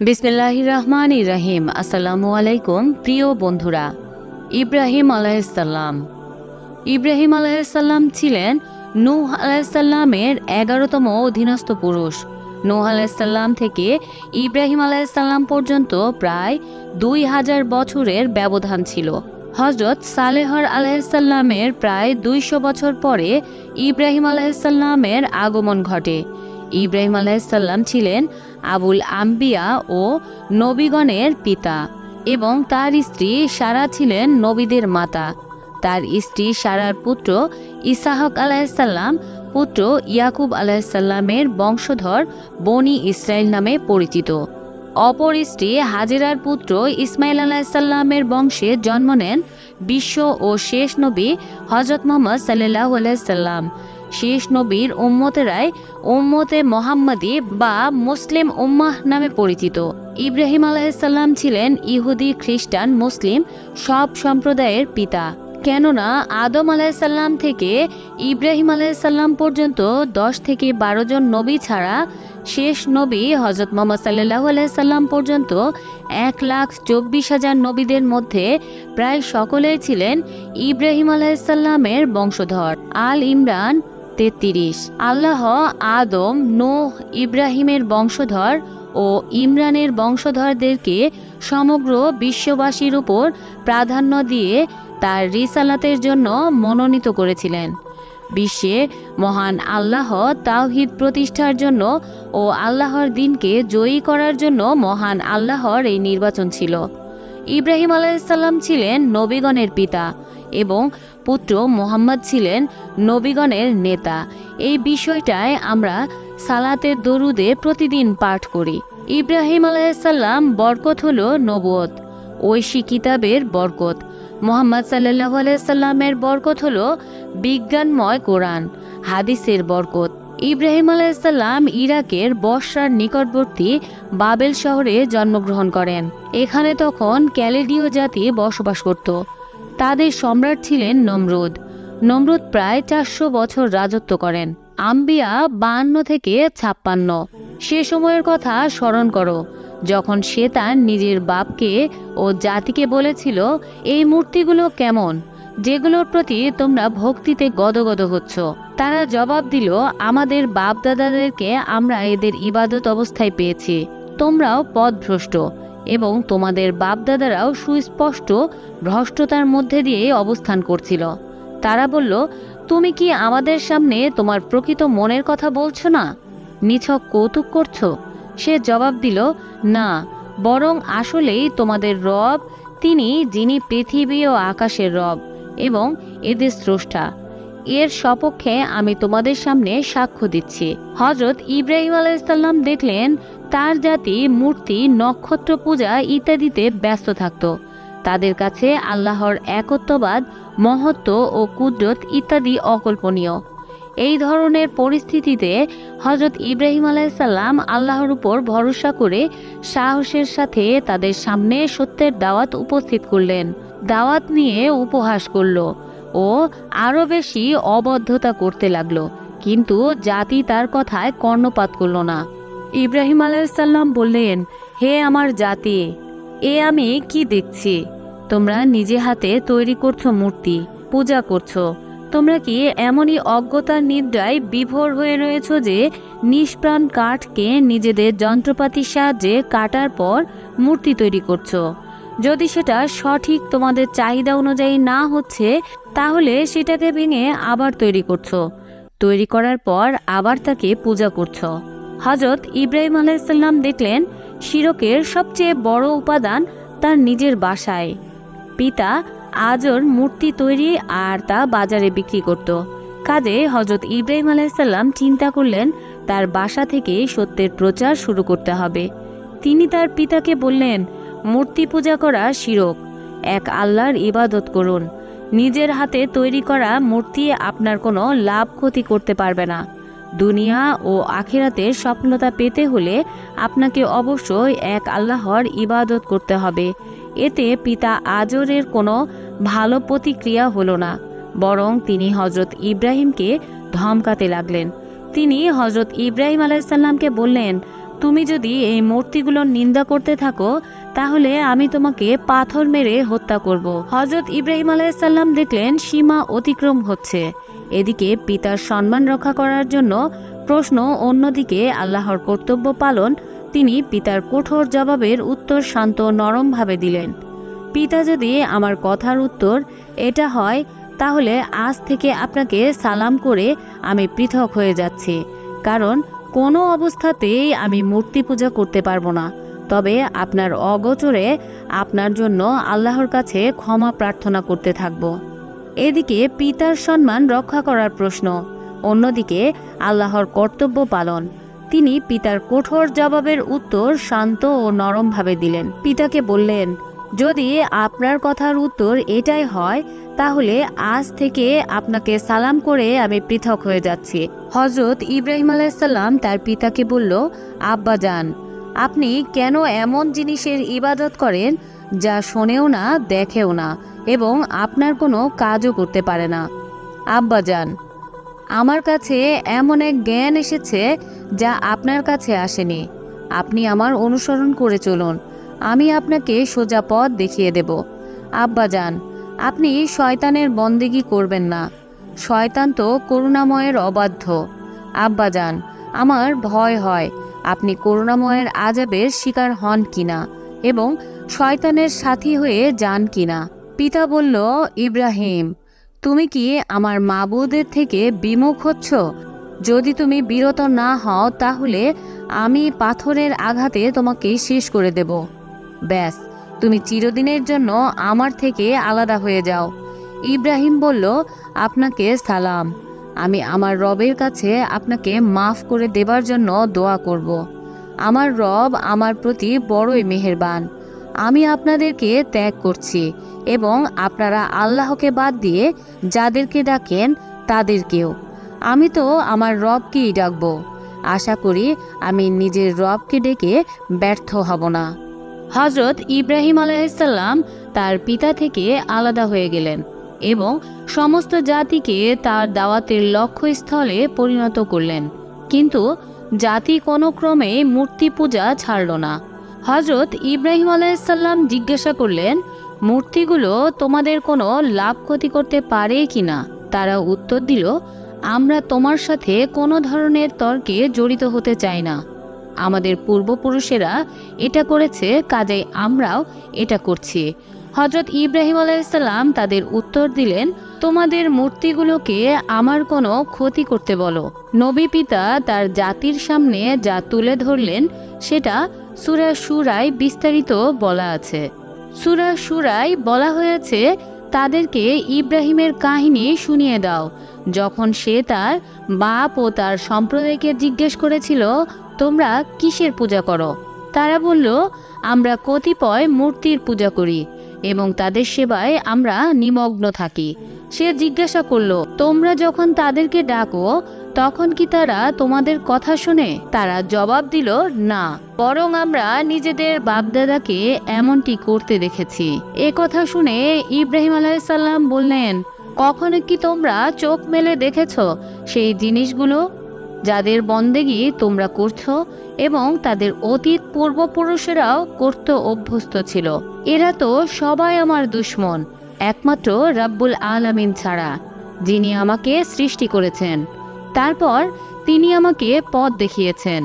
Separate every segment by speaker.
Speaker 1: বিসমিল্লাহ রহমান রাহিম আসসালামু আলাইকুম প্রিয় বন্ধুরা। ইব্রাহিম আলাইসাল্লাম ইব্রাহিম আলাইসাল্লাম ছিলেন নূহ আলাইসাল্লামের এগারোতম অধীনস্থ পুরুষ। নূহ আলাইসাল্লাম থেকে ইব্রাহিম আলাইসাল্লাম পর্যন্ত প্রায় দুই হাজার বছরের ব্যবধান ছিল। হজরত সালেহর আলাইসাল্লামের প্রায় দুইশো বছর পরে ইব্রাহিম আলাইসাল্লামের আগমন ঘটে। ইব্রাহিম আলাইসাল্লাম ছিলেন আবুল আম্বিয়া ও নবীগণের পিতা এবং তার স্ত্রী সারা ছিলেন নবীদের মাতা। তার স্ত্রী সারার পুত্র ইসাহক আলাইসাল্লাম পুত্র ইয়াকুব আলাইসাল্লামের বংশধর বনি ইসরায়েল নামে পরিচিত। অপর স্ত্রী হাজেরার পুত্র ইসমাইল আলাইসাল্লামের বংশে জন্ম নেন বিশ্ব ও শেষ নবী হজরত মোহাম্মদ সাল্লাহ আলাইসাল্লাম শেষ নবীর উম্মতেরাই উম্মতে মোহাম্মদী বা মুসলিম উম্মাহ নামে পরিচিত। ইব্রাহিম আলাইসাল্লাম ছিলেন ইহুদি, খ্রিস্টান, মুসলিম সব সম্প্রদায়ের পিতা। কেননা আদম আলাইসাল্লাম থেকে ইব্রাহিম আলাইসাল্লাম পর্যন্ত দশ থেকে বারো জন নবী ছাড়া শেষ নবী হজরত মোহাম্মদ সাল্লাহ আলাইসাল্লাম পর্যন্ত এক লাখ চব্বিশ হাজার নবীদের মধ্যে প্রায় সকলেই ছিলেন ইব্রাহিম আলাইসাল্লামের বংশধর। আল ইমরান তেত্রিশ। আল্লাহ আদম, নোহ, ইব্রাহিমের বংশধর ও ইমরানের বংশধরদেরকে সমগ্র বিশ্ববাসীর উপর প্রাধান্য দিয়ে তার রিসালাতের জন্য মনোনীত করেছিলেন। বিশ্বে মহান আল্লাহ তাওহিদ প্রতিষ্ঠার জন্য ও আল্লাহর দিনকে জয়ী করার জন্য মহান আল্লাহর এই নির্বাচন ছিল। ইব্রাহিম আলাইসাল্লাম ছিলেন নবীগণের পিতা এবং পুত্র মোহাম্মদ ছিলেন নবীগণের নেতা। এই বিষয়টায় আমরা সালাতের দরুদে প্রতিদিন পাঠ করি। ইব্রাহিম আলাইসাল্লাম বরকত হল নবুয়ত, ঐশী কিতাবের বরকত। মোহাম্মদ সাল্লাহ আলাইসাল্লামের বরকত হল বিজ্ঞানময় কোরআন, হাদিসের বরকত। ইব্রাহিম আলাইসাল্লাম ইরাকের বর্ষার নিকটবর্তী বাবেল শহরে জন্মগ্রহণ করেন। এখানে তখন ক্যালেডীয় জাতি বসবাস করত। তাদের সম্রাট ছিলেন নমরুদ। নমরুদ প্রায় চারশো বছর রাজত্ব করেন। আম্বিয়া বাহান্ন থেকে ছাপ্পান্ন। সে সময়ের কথা স্মরণ করো, যখন সে তার নিজের বাপকে ও জাতিকে বলেছিল, এই মূর্তিগুলো কেমন? যেগুলোর প্রতি তোমরা ভক্তিতে গদগদ হচ্ছ। তারা জবাব দিল, আমাদের বাপ দাদাদেরকে আমরা এদের ইবাদত অবস্থায় পেয়েছি। তোমরাও পথভ্রষ্ট। এবং তোমাদের বাপদাদারাও সুস্পষ্ট ভ্রষ্টতার মধ্যে দিয়ে অবস্থান করছিল। তারা বলল, তুমি কি আমাদের সামনে তোমার প্রকৃত মনের কথা বলছো না? নিছক কৌতুক করছ? সে জবাব দিল, না, বরং আসলেই তোমাদের রব, তিনি যিনি পৃথিবী ও আকাশের রব এবং এদের স্রষ্টা। এর সপক্ষে আমি তোমাদের সামনে সাক্ষ্য দিচ্ছি। হজরত ইব্রাহিম আলাইসাল্লাম দেখলেন তার জাতি, মূর্তি, নক্ষত্র পূজা ইত্যাদিতে ব্যস্ত থাকত। তাদের কাছে আল্লাহর একত্ববাদ, মহত্ব ও কুদরত ইত্যাদি অকল্পনীয়। এই ধরনের পরিস্থিতিতে হজরত ইব্রাহিম আলাইসাল্লাম আল্লাহর উপর ভরসা করে সাহসের সাথে তাদের সামনে সত্যের দাওয়াত উপস্থিত করলেন। দাওয়াত নিয়ে উপহাস করল ও আরও বেশি অবদ্ধতা করতে লাগল। কিন্তু জাতি তার কথায় কর্ণপাত করল না। ইব্রাহিম আলাইসাল্লাম বললেন, হে আমার জাতি, এ আমি কি দেখছি? তোমরা নিজে হাতে তৈরি করছ মূর্তি, পূজা করছ। তোমরা কি এমনই অজ্ঞতার নিদ্রায় বিভোর হয়ে রয়েছ যে নিষ্প্রাণ কাঠকে নিজেদের যন্ত্রপাতির সাহায্যে কাটার পর মূর্তি তৈরি করছ? যদি সেটা সঠিক তোমাদের চাহিদা অনুযায়ী না হচ্ছে, তাহলে সেটাকে ভেঙে আবার তৈরি করছ। তৈরি করার পর আবার তাকে পূজা করছ। হজরত ইব্রাহিম আলাইসাল্লাম দেখলেন শিরকের সবচেয়ে বড় উপাদান তার নিজের বাসায়। পিতা আজর মূর্তি তৈরি আর তা বাজারে বিক্রি করত। কাজে হজরত ইব্রাহিম আলাইসাল্লাম চিন্তা করলেন, তার বাসা থেকে সত্যের প্রচার শুরু করতে হবে। তিনি তার পিতাকে বললেন, মূর্তি পূজা করা শিরক। এক আল্লাহর ইবাদত করুন। নিজের হাতে তৈরি করা মূর্তি আপনার কোনো লাভ ক্ষতি করতে পারবে না। দুনিয়া ও আখিরাতের সফলতা পেতে হলে আপনাকে অবশ্যই এক আল্লাহর ইবাদত করতে হবে। এতে পিতা আজরের কোনো ভালো প্রতিক্রিয়া হলো না, বরং তিনি হজরত ইব্রাহিমকে ধমকাতে লাগলেন। তিনি হজরত ইব্রাহিম আলাইসাল্লামকে বললেন, তুমি যদি এই মূর্তিগুলোর নিন্দা করতে থাকো, তাহলে আমি তোমাকে পাথর মেরে হত্যা করব। হজরত ইব্রাহিম আলাইসাল্লাম দেখলেন সীমা অতিক্রম হচ্ছে। এদিকে পিতার সম্মান রক্ষা করার জন্য প্রশ্ন অন্যদিকে আল্লাহর কর্তব্য পালন, তিনি পিতার কঠোর জবাবের উত্তর শান্ত নরমভাবে দিলেন। পিতা যদি আমার কথার উত্তর এটা হয়, তাহলে আজ থেকে আপনাকে সালাম করে আমি পৃথক হয়ে যাচ্ছি। কারণ কোনো অবস্থাতেই আমি মূর্তি পূজা করতে পারব না। তবে আপনার অগোচরে আপনার জন্য আল্লাহর কাছে ক্ষমা প্রার্থনা করতে থাকব। এদিকে পিতার সম্মান রক্ষা করার প্রশ্ন, অন্যদিকে আল্লাহর কর্তব্য পালন। তিনি পিতার কঠোর জবাবের উত্তর শান্ত ও নরমভাবে দিলেন। পিতাকে বললেন, যদি আপনার কথার উত্তর এটাই হয়, তাহলে আজ থেকে আপনাকে সালাম করে আমি পৃথক হয়ে যাচ্ছি। হজরত ইব্রাহিম আলাইসাল্লাম তার পিতাকে বলল, আব্বা যান। আপনি কেন এমন জিনিসের ইবাদত করেন যা শোনেও না, দেখেও না এবং আপনার কোনো কাজও করতে পারে না? আব্বা যান আমার কাছে এমন এক জ্ঞান এসেছে যা আপনার কাছে আসেনি। আপনি আমার অনুসরণ করে চলুন। আমি আপনাকে সোজা পথ দেখিয়ে দেব। আব্বা যান আপনি শয়তানের বন্দেগি করবেন না। শয়তান তো করুণাময়ের অবাধ্য। আব্বা যান আমার ভয় হয়। আপনি করুণাময়ের আজাবের শিকার হন কিনা এবং শয়তানের সাথী হয়ে যান কিনা? পিতা বলল, ইব্রাহিম, তুমি কি আমার মাবুদের থেকে বিমুখ হচ্ছ? যদি তুমি বিরত না হও, তাহলে আমি পাথরের আঘাতে তোমাকে শেষ করে দেব। ব্যাস, তুমি চিরদিনের জন্য আমার থেকে আলাদা হয়ে যাও। ইব্রাহিম বলল, আপনাকে সালাম। আমি আমার রবের কাছে আপনাকে মাফ করে দেবার জন্য দোয়া করব। আমার রব আমার প্রতি বড়ই মেহেরবান। আমি আপনাদেরকে ত্যাগ করছি এবং আপনারা আল্লাহকে বাদ দিয়ে যাদেরকে ডাকেন তাদেরকেও। আমি তো আমার রবকেই ডাকবো। আশা করি আমি নিজের রবকে ডেকে ব্যর্থ হব না। হজরত ইব্রাহিম আলাইসাল্লাম তার পিতা থেকে আলাদা হয়ে গেলেন। এবং সমস্ত জাতিকে তার দাওয়াতের লক্ষ্যস্থলে পরিণত করলেন। কিন্তু জাতি কোনো ক্রমে মূর্তি পূজা ছাড়ল না। হজরত ইব্রাহিম আলাইসাল্লাম জিজ্ঞাসা করলেন, মূর্তিগুলো তোমাদের কোনো লাভ ক্ষতি করতে পারে কি না? তারা উত্তর দিল, আমরা তোমার সাথে কোনো ধরনের তর্কে জড়িত হতে চাই না। আমাদের পূর্বপুরুষেরা এটা করেছে কাজে আমরাও এটা করছি। হজরত ইব্রাহিম আলাইসাল্লাম তাদের উত্তর দিলেন, তোমাদের মূর্তিগুলোকে আমার কোনো ক্ষতি করতে বলো। নবী পিতা তার জাতির সামনে যা তুলে ধরলেন, সেটা সুরা সুরায় বিস্তারিত বলা আছে। সুরা সুরায় বলা হয়েছে, তাদেরকে ইব্রাহিমের কাহিনী শুনিয়ে দাও। যখন সে তার বাপ ও তার সম্প্রদায়কে জিজ্ঞেস করেছিল, তোমরা কিসের পূজা করো? তারা বলল, আমরা কতিপয় মূর্তির পূজা করি। এবং তাদের সেবায় আমরা নিমগ্ন থাকি। সে জিজ্ঞাসা করল, তোমরা যখন তাদেরকে ডাকো, তখন কি তারা তোমাদের কথা শুনে? তারা জবাব দিল, না। বরং আমরা নিজেদের বাপদাদাকে এমনটি করতে দেখেছি। এ কথা শুনে ইব্রাহিম আলাইসাল্লাম বললেন, কখনো কি তোমরা চোখ মেলে দেখেছ সেই জিনিসগুলো? যাদের বন্দেগি তোমরা করছ এবং তাদের অতীত পূর্বপুরুষেরাও করত অভ্যস্ত ছিল। এরা তো সবাই আমার দুশ্মন, একমাত্র রাব্বুল আলামিন ছাড়া, যিনি আমাকে সৃষ্টি করেছেন। তারপর তিনি আমাকে পথ দেখিয়েছেন।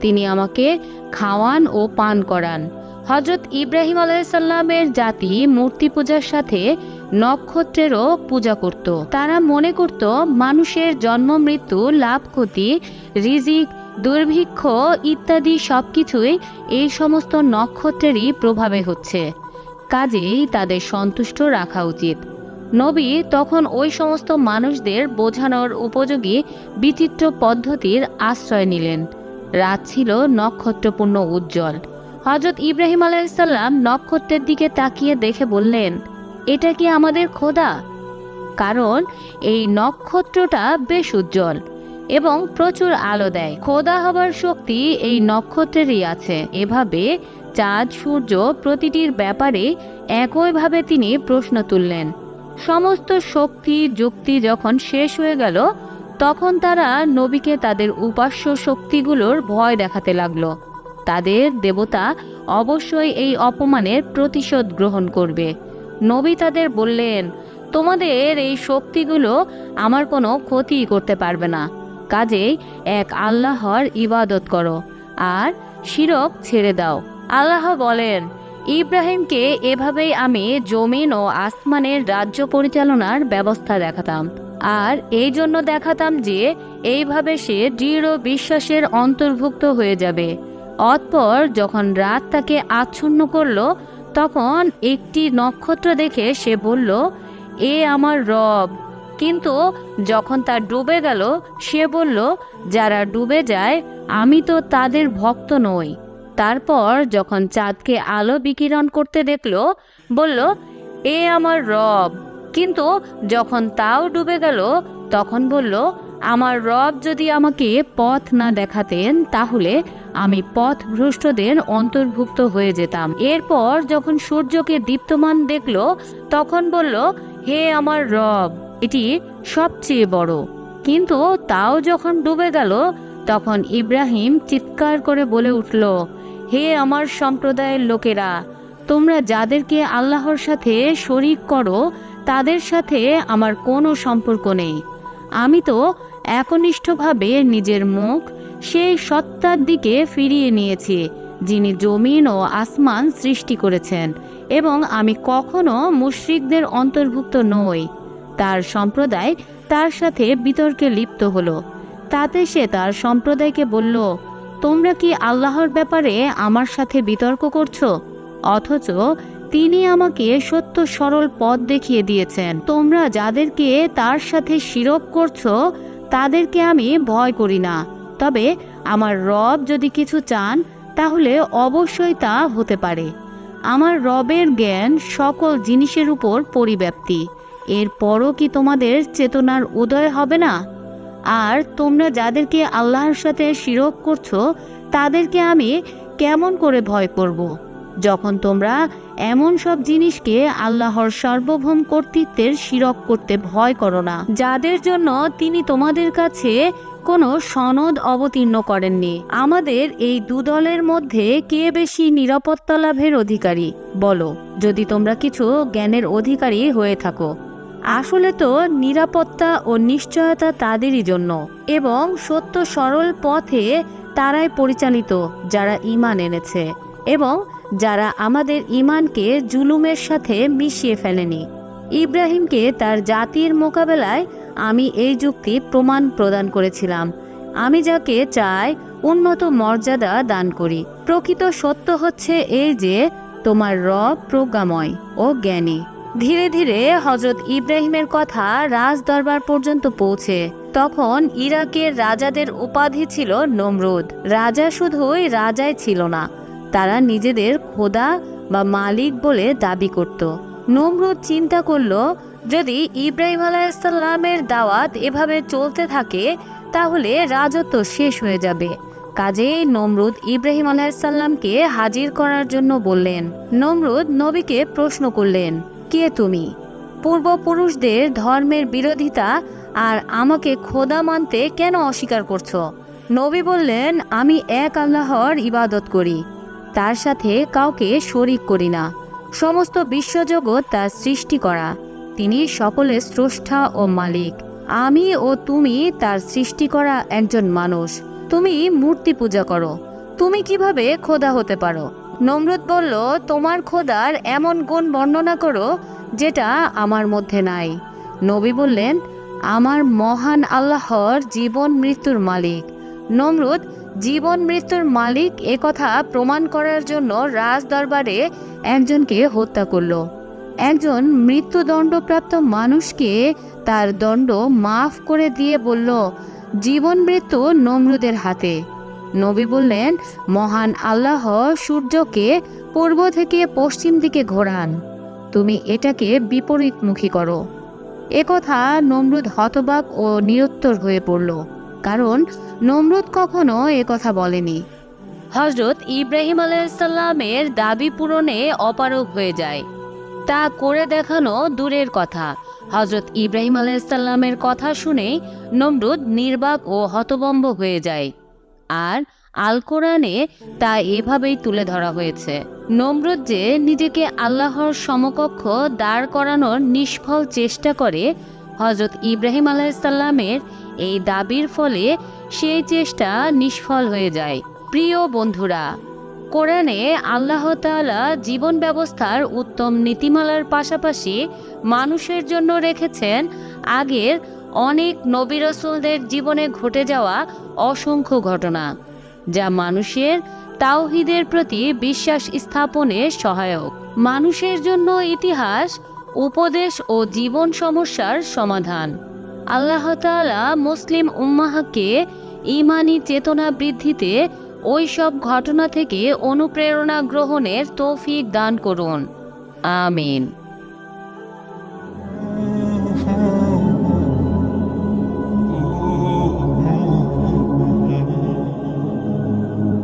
Speaker 1: তিনি আমাকে খাওয়ান ও পান করান। হজরত ইব্রাহিম আলাইসাল্লামের জাতি মূর্তি পূজার সাথে নক্ষত্রেরও পূজা করত। তারা মনে করত মানুষের জন্ম, মৃত্যু, লাভ, ক্ষতি, রিজিক, দুর্ভিক্ষ ইত্যাদি সবকিছুই এই সমস্ত নক্ষত্রেরই প্রভাবে হচ্ছে। কাজেই তাদের সন্তুষ্ট রাখা উচিত। নবী তখন ওই সমস্ত মানুষদের বোঝানোর উপযোগী, বিচিত্র পদ্ধতির আশ্রয় নিলেন। রাত ছিল নক্ষত্রপূর্ণ উজ্জ্বল। হজরত ইব্রাহিম আলাইসাল্লাম নক্ষত্রের দিকে তাকিয়ে দেখে বললেন, এটা কি আমাদের খোদা? কারণ এই নক্ষত্রটা বেশ উজ্জ্বল এবং প্রচুর আলো দেয়। খোদা হবার শক্তি এই নক্ষত্রেরই আছে। এভাবে চাঁদ, সূর্য প্রতিটির ব্যাপারে একইভাবে তিনি প্রশ্ন তুললেন। সমস্ত শক্তি, যুক্তি যখন শেষ হয়ে গেল, তখন তারা নবীকে তাদের উপাস্য শক্তিগুলোর ভয় দেখাতে লাগল। তাদের দেবতা অবশ্যই এই অপমানের প্রতিশোধ গ্রহণ করবে। নবী তাদের বললেন, তোমাদের এই শক্তিগুলো আমার কোনো ক্ষতি করতে পারবে না। কাজেই এক আল্লাহর ইবাদত করো আর শিরক ছেড়ে দাও। আল্লাহ বলেন, ইব্রাহিমকে এভাবেই আমি জমিন ও আসমানের রাজ্য পরিচালনার ব্যবস্থা দেখাতাম। আর এই জন্য দেখাতাম যে এইভাবে সে দৃঢ় বিশ্বাসের অন্তর্ভুক্ত হয়ে যাবে। অতপর যখন রাত তাকে আচ্ছন্ন করল, তখন একটি নক্ষত্র দেখে সে বলল, এ আমার রব। কিন্তু যখন তা ডুবে গেল, সে বলল, যারা ডুবে যায়, আমি তো তাদের ভক্ত নই। তারপর যখন চাঁদকে আলো বিকিরণ করতে দেখল, বলল, এ আমার রব। কিন্তু যখন তাও ডুবে গেল, তখন বলল, আমার রব যদি আমাকে পথ না দেখাতেন, তাহলে আমি পথ ভ্রষ্টদের অন্তর্ভুক্ত হয়ে যেতাম। এরপর যখন সূর্যকে দীপ্তমান দেখল, তখন বলল, হে আমার রব, এটি সবচেয়ে বড়। কিন্তু তাও যখন ডুবে গেল, তখন ইব্রাহিম চিৎকার করে বলে উঠল, হে আমার সম্প্রদায়ের লোকেরা, তোমরা যাদেরকে আল্লাহর সাথে শরিক করো, তাদের সাথে আমার কোনো সম্পর্ক নেই। আমি তো একনিষ্ঠভাবে নিজের মুখ সেই সত্তার দিকে ফিরিয়ে নিয়েছি, যিনি জমিন ও আসমান সৃষ্টি করেছেন এবং আমি কখনো মুশ্রিকদের অন্তর্ভুক্ত নই। তার সম্প্রদায় তার সাথে বিতর্কে লিপ্ত হলো। তাতে সে তার সম্প্রদায়কে বলল, তোমরা কি আল্লাহর ব্যাপারে আমার সাথে বিতর্ক করছ? অথচ তিনি আমাকে সত্য সরল পথ দেখিয়ে দিয়েছেন। তোমরা যাদেরকে তার সাথে শিরক করছ তাদেরকে আমি ভয় করি না। তবে আমার রব যদি কিছু চান, তাহলে অবশ্যই তা হতে পারে। আমার রবের জ্ঞান সকল জিনিসের উপর পরিব্যাপ্তি। এরপরও কি তোমাদের চেতনার উদয় হবে না? আর তোমরা যাদেরকে আল্লাহর সাথে শিরক করছ, তাদেরকে আমি কেমন করে ভয় করব। যখন তোমরা এমন সব জিনিসকে আল্লাহর সার্বভৌম কর্তৃত্বের শিরক করতে ভয় করো না, যাদের জন্য তিনি তোমাদের কাছে কোনো সনদ অবতীর্ণ করেননি। আমাদের এই দুদলের মধ্যে কে বেশি নিরাপত্তা লাভের অধিকারী? বলো, যদি তোমরা কিছু জ্ঞানের অধিকারী হয়ে থাকো। আসলে তো নিরাপত্তা ও নিশ্চয়তা তাদেরই জন্য, এবং সত্য সরল পথে তারাই পরিচালিত, যারা ইমান এনেছে, এবং যারা আমাদের ইমানকে জুলুমের সাথে মিশিয়ে ফেলেনি। ইব্রাহিমকে তার জাতির মোকাবেলায় আমি এই যুক্তি প্রমাণ প্রদান করেছিলাম। আমি যাকে চাই উন্নত মর্যাদা দান করি। প্রকৃত সত্য হচ্ছে এই যে, তোমার রব প্রজ্ঞাময় ও জ্ঞানী। ধীরে ধীরে হজরত ইব্রাহিমের কথা রাজ দরবার পর্যন্ত পৌঁছে। তখন ইরাকের রাজাদের উপাধি ছিল নমরুদ। রাজা শুধুই রাজাই ছিল না তারা নিজেদের খোদা বা মালিক বলে দাবি করত। নমরুদ চিন্তা করল, যদি ইব্রাহিম আলাইসাল্লামের দাওয়াত এভাবে চলতে থাকে, তাহলে রাজত্ব শেষ হয়ে যাবে। কাজেই নমরুদ ইব্রাহিম আলাইসাল্লামকে হাজির করার জন্য বললেন, নমরুদ নবীকে প্রশ্ন করলেন, কে তুমি? পূর্বপুরুষদের ধর্মের বিরোধিতা আর আমাকে খোদা মানতে কেন অস্বীকার করছ? নবী বললেন, আমি এক আল্লাহর ইবাদত করি তার সাথে কাউকে শরিক করি না। সমস্ত বিশ্বজগৎ তার সৃষ্টি করা। তিনি সকলের স্রষ্টা ও মালিক। আমি ও তুমি তার সৃষ্টি করা একজন মানুষ। তুমি মূর্তি পূজা করো। তুমি কীভাবে খোদা হতে পারো? নমরুদ বলল, তোমার খোদার এমন গুণ বর্ণনা করো, যেটা আমার মধ্যে নাই। নবী বললেন, আমার মহান আল্লাহর জীবন মৃত্যুর মালিক। নমরুদ জীবন মৃত্যুর মালিক কথা প্রমাণ করার জন্য রাজ দরবারে একজনকে হত্যা করল। একজন মৃত্যুদণ্ডপ্রাপ্ত মানুষকে তার দণ্ড মাফ করে দিয়ে বলল, জীবন মৃত্যু নমরুদের হাতে। নবী বললেন, মহান আল্লাহ সূর্যকে পূর্ব থেকে পশ্চিম দিকে ঘোরান। তুমি এটাকে বিপরীতমুখী করো। একথা নমরুদ হতবাক ও নিরুত্তর হয়ে পড়ল। কারণ নমরুদ কখনো একথা বলেনি। হজরত ইব্রাহিম আলাইসাল্লামের দাবি পূরণে অপারগ হয়ে যায়। তা করে দেখানো দূরের কথা। হজরত ইব্রাহিম আলাইসাল্লামের কথা শুনে নমরুদ নির্বাক ও হতবম্ব হয়ে যায়। আর আল কোরআনে তা এভাবেই তুলে ধরা হয়েছে। নমরুদ যে নিজেকে আল্লাহর সমকক্ষ দাঁড় করানোর নিষ্ফল চেষ্টা করে হজরত ইব্রাহিম আলাইসাল্লামের এই দাবির ফলে সেই চেষ্টা নিষ্ফল হয়ে যায়। প্রিয় বন্ধুরা, কোরআনে আল্লাহ জীবন ব্যবস্থার উত্তম নীতিমালার পাশাপাশি মানুষের জন্য রেখেছেন আগের অনেক নবী রসুলদের জীবনে ঘটে যাওয়া অসংখ্য ঘটনা, যা মানুষের তাওহিদের প্রতি বিশ্বাস স্থাপনে সহায়ক। মানুষের জন্য ইতিহাস উপদেশ ও জীবন সমস্যার সমাধান। আল্লাহ তাআলা মুসলিম উম্মাহাকে ইমানি চেতনা বৃদ্ধিতে ওই সব ঘটনা থেকে অনুপ্রেরণা গ্রহণের তৌফিক দান করুন। আমিন।